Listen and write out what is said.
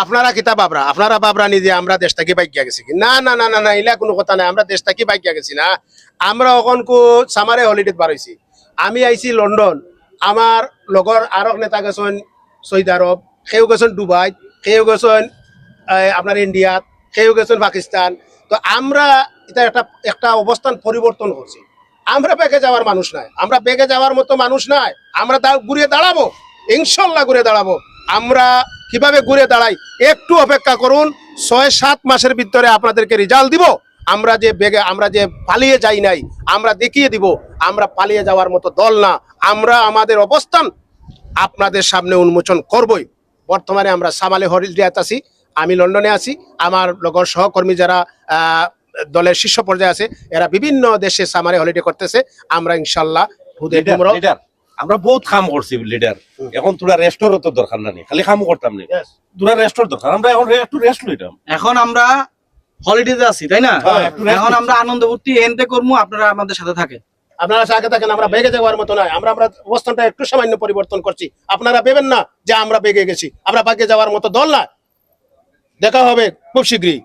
আপনারা কিতা বাবরা আপনারা বাবরা নিজে, আমরা দেশ থেকে বাইকিয়া গেছি না না না না না, ইলা কোনো কথা নাই, আমরা দেশ থেকে বাইকিয়া গেছি না। আমরা অকনকু সামারে হলিডেত বার আমি আইছি লন্ডন আমার লগর আরক নেতা গেছেন সৌদি আরব সেও গেছেন ডুবাই, সেও গেছেন আপনার ইন্ডিয়াত সেও গেছেন পাকিস্তান। তো আমরা এটা একটা একটা অবস্থান পরিবর্তন করছি আমরা বেগে যাওয়ার মানুষ নাই, আমরা বেগে যাওয়ার মতো মানুষ নাই, আমরা ঘুরে দাঁড়াবো, ইনশাল্লাহ ঘুরে দাঁড়াবো। আমরা কীভাবে ঘুরে দাঁড়াই একটু অপেক্ষা করুন। ছয় সাত মাসের ভিতরে আপনাদেরকে রেজাল্ট দিব। আমরা যে বেগে আমরা যে পালিয়ে যাই নাই আমরা দেখিয়ে দিব। আমরা পালিয়ে যাওয়ার মতো দল না। আমরা আমাদের অবস্থান আপনাদের সামনে উন্মোচন করবই। বর্তমানে আমরা সামালে হরিয়াত আছি আমি লন্ডনে আছি। আমার লগর সহকর্মী যারা আহ, দলের শীর্ষ পর্যায়ে আছে এরা বিভিন্ন দেশে সামারে হলিডে করতেছে। আমরা ইনশাল্লাহ আমরা বহুত কাম করছি লিডার এখন তোরা রেস্টোরও তো দরকার নাই খালি কাম করতাম না. তোরা রেস্টোর দরকার আমরা এখন একটু রেস্ট লইতাম। এখন আমরা হলিডেতে আছি তাই না? হ্যাঁ, এখন আমরা আনন্দ ফুর্তি এনতে করব আপনারা আমাদের সাথে থাকে আপনারা আগে থাকেন আমরা বেগে যাওয়ার মতো নয়। আমরা আমরা অবস্থানটা একটু সামান্য পরিবর্তন করছি। আপনারা ভেবেন না যে আমরা বেগে গেছি। আমরা বেগে যাওয়ার মতো দল না। দেখা হবে খুব শীঘ্রই।